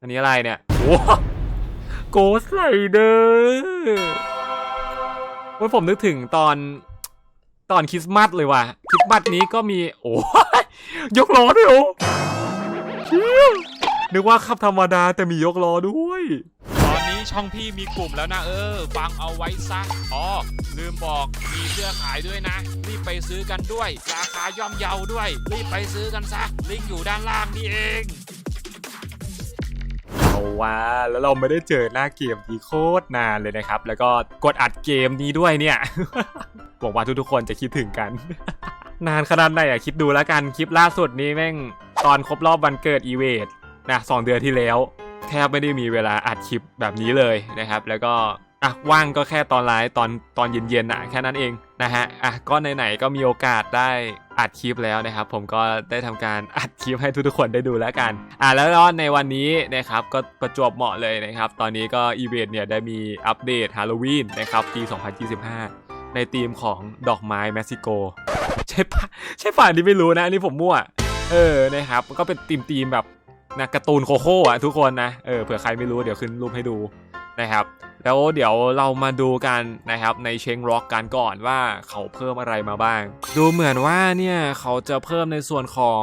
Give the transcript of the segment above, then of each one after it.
อันนี้อะไรเนี่ยโอ้โกสไลเดอร์โอ้ยผมนึกถึงตอนตอนคริสต์มาสเลยว่ะคริสต์มาสนี้ก็มีโอ้ยยกล้อด้วยโอ้นึกว่าขับธรรมดาแต่มียกล้อด้วย ตอนนี้ช่องพี่มีกลุ่มแล้วนะเออฟังเอาไว้ซะอ๋อลืมบอกมีเสื้อขายด้วยนะ รีบไปซื้อกันด้วย ราคาย่อมเยาด้วย รีบไปซื้อกันซะลิงก์อยู่ด้านล่างนี่เอง ว่าแล้วเราไม่ได้เจอหน้าเกมที่โคตรนานเลยนะครับ แล้วก็กดอัดเกมนี้ด้วยเนี่ยหวังว่าทุกๆคนจะคิดถึงกัน นานขนาดไหนอะคิดดูแล้วกันคลิปล่าสุดนี้แม่งตอนครบรอบวันเกิดอีเวทนะสองเดือนที่แล้ว แทบไม่ได้มีเวลาอัดคลิปแบบนี้เลยนะครับ แล้วก็อะว่างก็แค่ตอนไลฟ์ตอนตอนเย็นๆอะแค่นั้นเองนะฮะอะก็ไหนๆก็มีโอกาสได้ อัดคลิปแล้วนะครับ ผมก็ได้ทำการอัดคลิปให้ทุกๆคนได้ดูแล้วกัน อะแล้วในวันนี้นะครับก็ประจวบเหมาะเลยนะครับ ตอนนี้ก็อีเวนต์เนี่ยได้มีอัปเดตฮาโลวีนนะครับปี 2025 ในธีมของดอกไม้เม็กซิโก ใช่ปะใช่ป่ะอันนี่ไม่รู้นะอันนี้ผมมั่ว เออนะครับก็เป็นธีมธีมแบบนะการ์ตูนโคโค่อะทุกคนนะเออเผื่อใครไม่รู้เดี๋ยวขึ้นรูปให้ดู นะครับ แล้วเดี๋ยวเรามาดูกันนะครับในเชงร็อกกันก่อนว่าเขาเพิ่มอะไรมาบ้าง ดูเหมือนว่าเนี่ยเขาจะเพิ่มในส่วนของ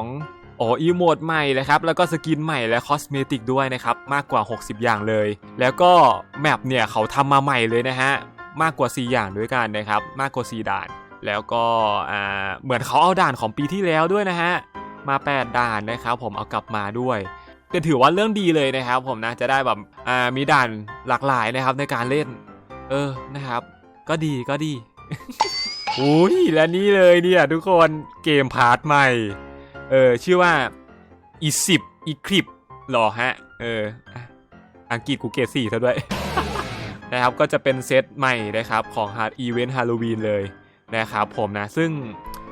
อ๋ออีโมดใหม่เลยครับ แล้วก็สกินใหม่และคอสเมติกด้วยนะครับ มากกว่า 60 อย่างเลย แล้วก็แมปเนี่ยเขาทำมาใหม่เลยนะฮะ มากกว่า 4 อย่างด้วยกันนะครับ มากกว่า 4 ด่าน แล้วก็อ่าเหมือนเขาเอาด่านของปีที่แล้วด้วยนะฮะ มา 8 ด่านนะครับ ผมเอากลับมาด้วย ก็ถือว่าเรื่องดีเลยนะครับ ผมนะจะได้แบบอ่ามีด่านหลากหลายนะครับในการเล่น เออนะครับ ก็ดีก็ดีอุ้ยและนี่เลยเนี่ยทุกคนเกมพาร์ทใหม่ เออชื่อว่า e 1 0 e c l i p หรอฮะ เออ อังกฤษกูเกรดสี่ซะด้วย นะครับก็จะเป็นเซตใหม่นะครับของฮาร์ดอีเวนต์ฮาโลวีนเลยนะครับผมนะ ซึ่ง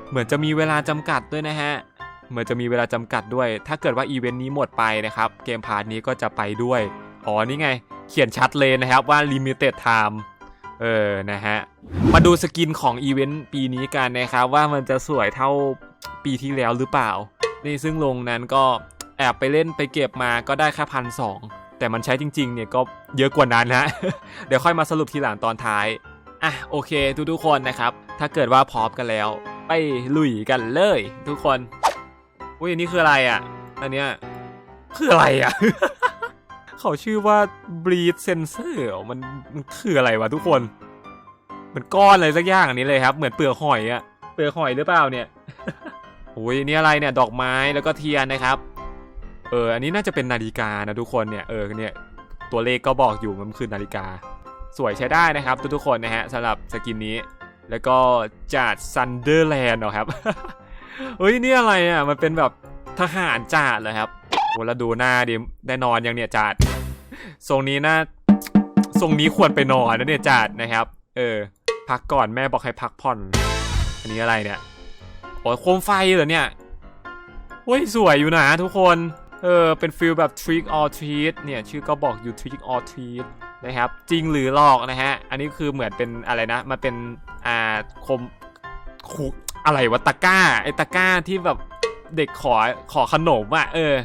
เหมือนจะมีเวลาจำกัดด้วยนะฮะ เหมือนจะมีเวลาจำกัดด้วย ถ้าเกิดว่าอีเวนต์นี้หมดไปนะครับ เกมพาร์ทนี้ก็จะไปด้วย อ๋อนี่ไง เขียนชัดเลยนะครับว่า limited time เออ นะฮะ มาดูสกินของอีเวนต์ปีนี้กันนะครับว่ามันจะสวยเท่าปีที่แล้วหรือเปล่า นี่ซึ่งลงนั้นก็แอบไปเล่นไปเก็บมาก็ได้แค่พันสองแต่มันใช้จริงๆเนี่ยก็เยอะกว่านั้นนะเดี๋ยวค่อยมาสรุปทีหลังตอนท้าย อะโอเคทุกๆคนนะครับ ถ้าเกิดว่าพร้อมกันแล้ว ไปลุยกันเลย ทุกคน อุ้ยอันนี้คืออะไรอะ อันเนี้ยคืออะไรอะ เขาชื่อว่า breed sensor เหรอมันมันคืออะไรวะทุกคน มันก้อนอะไรสักอย่างอันนี้เลยครับ เหมือนเปลือกหอยอะ เปลือกหอยหรือเปล่าเนี่ยโอ้ยนี่อะไรเนี่ย ดอกไม้แล้วก็เทียนนะครับ เออ อันนี้น่าจะเป็นนาฬิกานะทุกคนเนี่ย เออ เนี่ย ตัวเลขก็บอกอยู่มันคือนาฬิกา สวยใช้ได้นะครับ ทุกๆคนนะฮะสำหรับสกินนี้ แล้วก็จาก Sunderland เหรอครับ เฮ้ยนี่อะไรอะมันเป็นแบบทหารจ่าเลยครับโหแล้วดูหน้าดิได้นอนยังเนี่ยจาดทรงนี้น่าทรงนี้ควรไปนอนนะเนี่ยจาดนะครับ เออ พักก่อนแม่บอกให้พักผ่อน อันนี้อะไรเนี่ยโอ้ยโคมไฟเหรอเนี่ยเฮ้ยสวยอยู่นะทุกคน เออเป็นฟิลแบบ trick or treat เนี่ยชื่อก็บอกอยู่ trick or treat นะครับ จริงหรือหลอกนะฮะ อันนี้คือเหมือนเป็นอะไรนะ มันเป็นอ่าคมค อะไรวะตะกร้า ไอตะกร้าที่แบบเด็กขอขอขนมอะเออ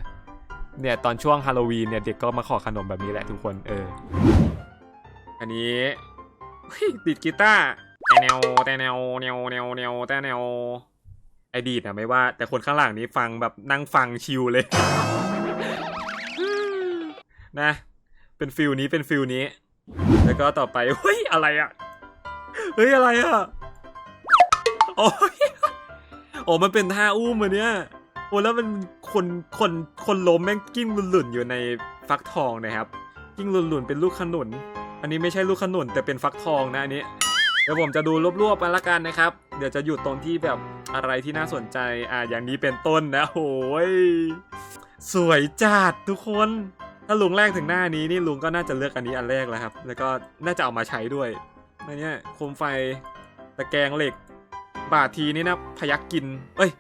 เนี่ยตอนช่วงฮาโลวีนเนี่ยเด็กก็มาขอขนมแบบนี้แหละทุกคนเออ อันนี้ติดกีตาร์แต่แนวแต่แนวแนวแนวแนวแต่แนวไอดีดอะไม่ว่า แต่คนข้างหลังนี้ฟังแบบนั่งฟังชิลเลย นะ เป็นฟิลนี้เป็นฟิลนี้ แล้วก็ต่อไปเฮ้ยอะไรอะเฮ้ยอะไรอะโอ้ย อ้มันเป็นท่าอุ้มอันเนี้ยโอ้แล้วมันคนคนคนล้มแม่งกิ้งหลุนๆอยู่ในฟักทองนะครับ กิ้งหลุนๆเป็นลูกขนุน อันนี้ไม่ใช่ลูกขนุนแต่เป็นฟักทองนะอันนี้เดี๋ยวผมจะดูรวบๆมาละกันนะครับ เดี๋ยวจะหยุดตรงที่แบบอะไรที่น่าสนใจอ่าอย่างนี้เป็นต้นนะโอ้ยสวยจัดทุกคนถ้าลุงแรกถึงหน้านี้นี่ลุงก็น่าจะเลือกอันนี้อันแรกแล้วครับ แล้วก็น่าจะเอามาใช้ด้วยอันเนี้ยโคมไฟตะแกรงเหล็ก บาททีนี่นะพยักกิน เอ้ย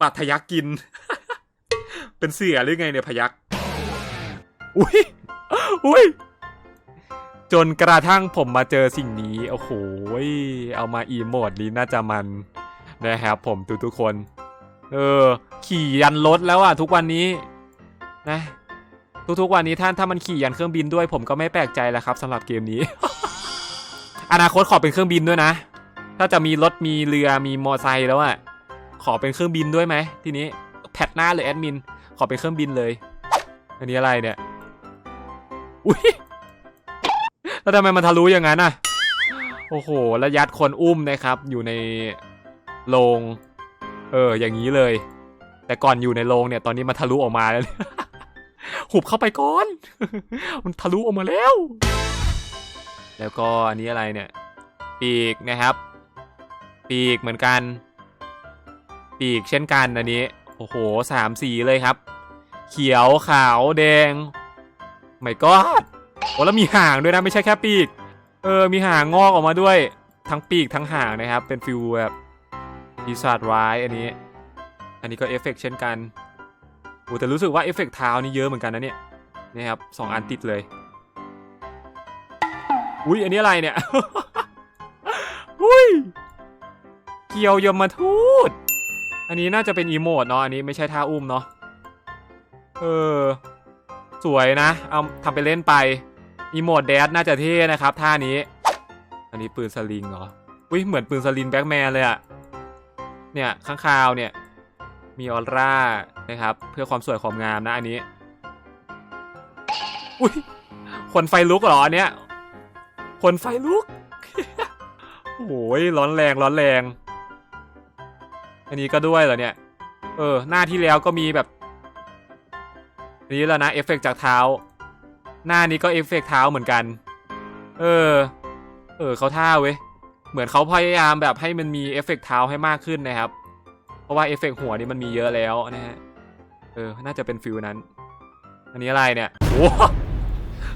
บาททยักกิน เป็นเสือหรือไงเนี่ยพยัก อุ้ย อุ้ย จนกระทั่งผมมาเจอสิ่งนี้ โอ้โห เอามาอีโมดนี้น่าจะมันนะครับผมทุกๆคน เออ ขี่ยันรถแล้วอะทุกวันนี้ นะทุกๆวันนี้ท่านถ้ามันขี่ยันเครื่องบินด้วย ผมก็ไม่แปลกใจแล้วครับสำหรับเกมนี้ อนาคตขอเป็นเครื่องบินด้วยนะ ถ้าจะมีรถมีเรือมีมอไซค์แล้วอะขอเป็นเครื่องบินด้วยไหมทีนี้แพทหน้าเลยแอดมิน ขอเป็นเครื่องบินเลย อันนี้อะไรเนี่ย อุ้ยแล้วทำไมมันทะลุอย่างนั้นอะโอ้โหแล้วยัดคนอุ้มนะครับ อยู่ในโรงเออ อย่างนี้เลย แต่ก่อนอยู่ในโรงเนี่ย ตอนนี้มันทะลุออกมาแล้วหุบเข้าไปก่อน มันทะลุออกมาแล้ว แล้วก็อันนี้อะไรเนี่ย ปีกนะครับ ปีกเหมือนกัน ปีกเช่นกันอันนี้ โอ้โหสามสีเลยครับ เขียวขาวแดงไม่ก็โอ้แล้วมีหางด้วยนะไม่ใช่แค่ปีก เออมีหางงอกออกมาด้วย ทั้งปีกทั้งหางนะครับ เป็นฟิลแบบปีศาจร้ายอันนี้ อันนี้ก็เอฟเฟกต์เช่นกันโอ้แต่รู้สึกว่าเอฟเฟกต์เท้านี่เยอะเหมือนกันนะเนี่ยนี่ครับสองอันติดเลย อุ้ยอันนี้อะไรเนี่ย อุ้ย เกียวยมทูต อันนี้น่าจะเป็นอีโมดเนาะ อันนี้ไม่ใช่ท่าอุ้มเนาะ เออ สวยนะ เอาทำไปเล่นไป อีโมดแดดน่าจะเท่นะครับ ท่านี้ อันนี้ปืนสลิงเหรอ อุ้ยเหมือนปืนสลิงแบ็กแมนเลยอะเนี่ยข้างคาวเนี่ย มีออร่านะครับ เพื่อความสวยความงามนะอันนี้ อุ้ยคนไฟลุกเหรออันเนี้ยคนไฟลุกโอ้ยร้อนแรงร้อนแรง อันนี้ก็ด้วยเหรอเนี่ย เออ หน้าที่แล้วก็มีแบบนนี้แล้วนะเอฟเฟกต์จากเท้า หน้านี้ก็เอฟเฟกต์เท้าเหมือนกัน เออ เออเขาท่าเว้ย เหมือนเขาพยายามแบบให้มันมีเอฟเฟกต์เท้าให้มากขึ้นนะครับ เพราะว่าเอฟเฟกต์หัวนี่มันมีเยอะแล้วนะฮะ เออ น่าจะเป็นฟิลนั้น อันนี้อะไรเนี่ย โอ้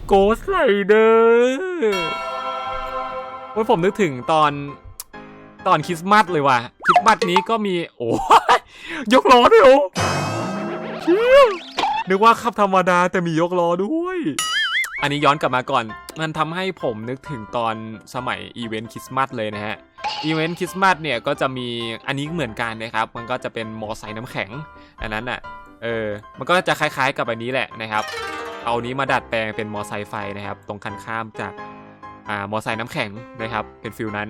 โกสไลเดอร์โอ้ยผมนึกถึงตอน ตอนคริสต์มาสเลยว่ะคริสต์มาสนี้ก็มีโอ้ยยกล้อด้วยโอ้นึกว่าขับธรรมดาแต่มียกล้อด้วย อันนี้ย้อนกลับมาก่อน มันทำให้ผมนึกถึงตอนสมัยอีเวนต์คริสต์มาสเลยนะฮะอีเวนต์คริสต์มาสเนี่ยก็จะมีอันนี้เหมือนกันนะครับ มันก็จะเป็นมอไซค์น้ำแข็ง อันนั้นอะเออ มันก็จะคล้ายๆกับอันนี้แหละนะครับ เอานี้มาดัดแปลงเป็นมอไซค์ไฟนะครับ ตรงคันข้ามจากอ่ามอไซค์น้ำแข็งนะครับ เป็นฟิลนั้น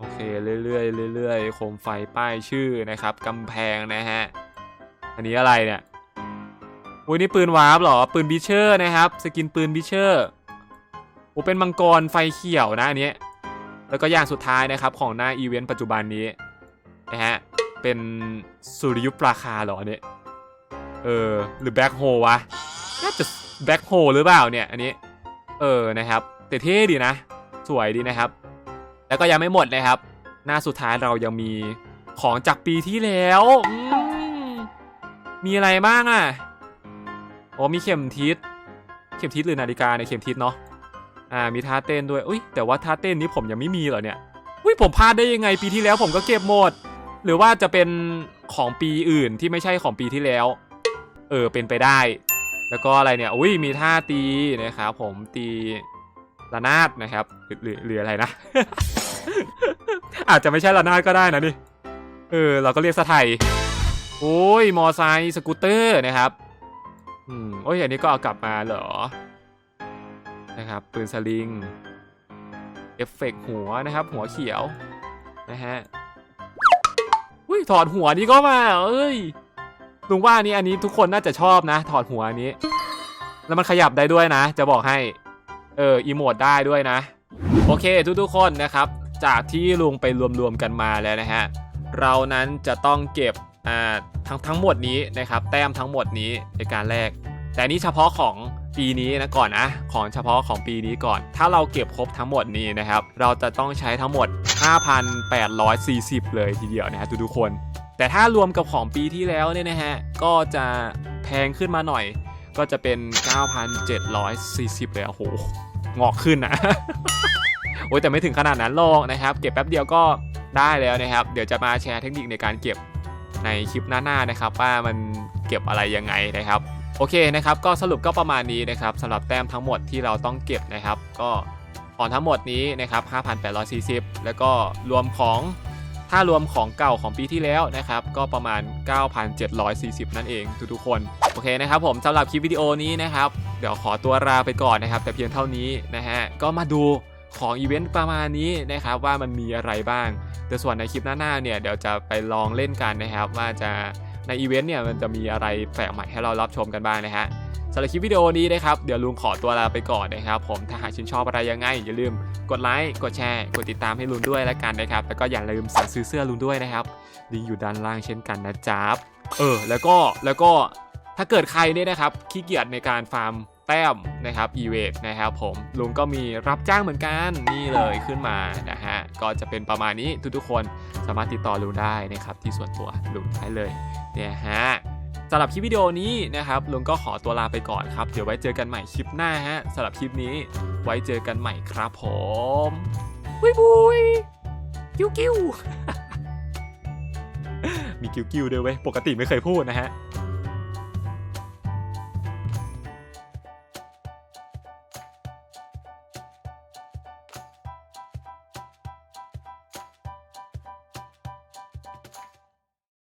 โอเคเรื่อยๆเรื่อยๆโคมไฟป้ายชื่อนะครับกำแพงนะฮะอันนี้อะไรเนี่ยอุ้ยนี่ปืนวาร์ปหรอปืนบิเชอร์นะครับสกินปืนบิเชอร์โอ้เป็นมังกรไฟเขียวนะอันนี้แล้วก็อย่างสุดท้ายนะครับของหน้าอีเวนต์ปัจจุบันนี้นะฮะเป็นสุริยุปราคาหรอเนี่ยเออหรือแบ็คโฮวะน่าจะแบ็คโฮหรือเปล่าเนี่ยอันนี้เออนะครับแต่เท่ดีนะ สวยดีนะครับ แล้วก็ยังไม่หมดนะครับ หน้าสุดท้ายเรายังมีของจากปีที่แล้วมีอะไรบ้างอะอ๋อมีเข็มทิศ เข็มทิศหรือนาฬิกาในเข็มทิศเนาะ อ่า มีท่าเต้นด้วย อุ้ยแต่ว่าท่าเต้นนี้ผมยังไม่มีเหรอเนี่ย อุ้ยผมพลาดได้ยังไงปีที่แล้วผมก็เก็บหมด หรือว่าจะเป็นของปีอื่นที่ไม่ใช่ของปีที่แล้ว เออ เป็นไปได้ แล้วก็อะไรเนี่ย อุ้ยมีท่าตีนะครับผมตี ระนาดนะครับหรือหรือหรืออะไรนะ อาจจะไม่ใช่ระนาดก็ได้นะนี่เออเราก็เรียกสะไทยโอ้ยมอไซค์สกูตเตอร์นะครับอืมโอ้ยอันนี้ก็เอากลับมาเหรอนะครับปืนสลิงเอฟเฟกต์หัวนะครับ หัวเขียวนะฮะอุ้ยถอดหัวนี่ก็มา เอ้ยลุงว่าอันนี้อันนี้ทุกคนน่าจะชอบนะ ถอดหัวอันนี้ แล้วมันขยับได้ด้วยนะ จะบอกให้ เอออีโมดได้ด้วยนะ โอเคทุกๆคนนะครับ จากที่ลุงไปรวมๆกันมาแล้วนะฮะเรานั้นจะต้องเก็บอ่าทั้งทั้งหมดนี้นะครับแต้มทั้งหมดนี้ในการแรก แต่นนี้เฉพาะของปีนี้นะก่อนนะของเฉพาะของปีนี้ก่อน ถ้าเราเก็บครบทั้งหมดนี้นะครับ เราจะต้องใช้ทั้งหมด 5,840 เลยทีเดียวนะฮะทุกๆคน แต่ถ้ารวมกับของปีที่แล้วเนี่ยนะฮะก็จะแพงขึ้นมาหน่อย ก็จะเป็น 9,740 เลยโอ้โหงอกขึ้นนะโอ้ยแต่ไม่ถึงขนาดนั้นหรอกนะครับ เก็บแป๊บเดียวก็ได้แล้วนะครับ เดี๋ยวจะมาแชร์เทคนิคในการเก็บในคลิปหน้าๆนะครับ ว่ามันเก็บอะไรยังไงนะครับโอเคนะครับก็สรุปก็ประมาณนี้นะครับสำหรับแต้มทั้งหมดที่เราต้องเก็บนะครับ ก็ของทั้งหมดนี้นะครับ 5,840 แล้วก็รวมของ ถ้ารวมของเก่าของปีที่แล้วนะครับ ก็ประมาณ 9,740 นั่นเองทุกๆคน โอเคนะครับผมสำหรับคลิปวิดีโอนี้นะครับ เดี๋ยวขอตัวลาไปก่อนนะครับ แต่เพียงเท่านี้นะฮะ ก็มาดูของอีเวนต์ประมาณนี้นะครับว่ามันมีอะไรบ้าง แต่ส่วนในคลิปหน้าๆเนี่ยเดี๋ยวจะไปลองเล่นกันนะครับว่าจะ ในอีเวนต์เนี่ยมันจะมีอะไรแปลกใหม่ให้เรารับชมกันบ้างนะฮะสำหรับคลิปวิดีโอนี้นะครับ เดี๋ยวลุงขอตัวลาไปก่อนนะครับ ผมถ้าหากชื่นชอบอะไรยังไง อย่าลืมกดไลค์กดแชร์กดติดตามให้ลุงด้วยแล้วกันนะครับ แล้วก็อย่าลืมสั่งซื้อเสื้อลุงด้วยนะครับลิงก์อยู่ด้านล่างเช่นกันนะจ๊บเออ แล้วก็แล้วก็ถ้าเกิดใครเนี่ยนะครับขี้เกียจในการฟาร์มแต้มนะครับอีเวนต์นะครับผมลุงก็มีรับจ้างเหมือนกันนี่เลยขึ้นมานะฮะก็จะเป็นประมาณนี้ทุกๆคนสามารถติดต่อลุงได้นะครับที่ส่วนตัวลุงได้เลย เนี่ยฮะสำหรับคลิปวิดีโอนี้นะครับลุงก็ขอตัวลาไปก่อนครับ เดี๋ยวไว้เจอกันใหม่คลิปหน้าฮะสำหรับคลิปนี้ไว้เจอกันใหม่ครับผมบุยบุยกิ้วกิ้วมีกิ้วกิ้วด้วยเว้ยปกติไม่เคยพูดนะฮะ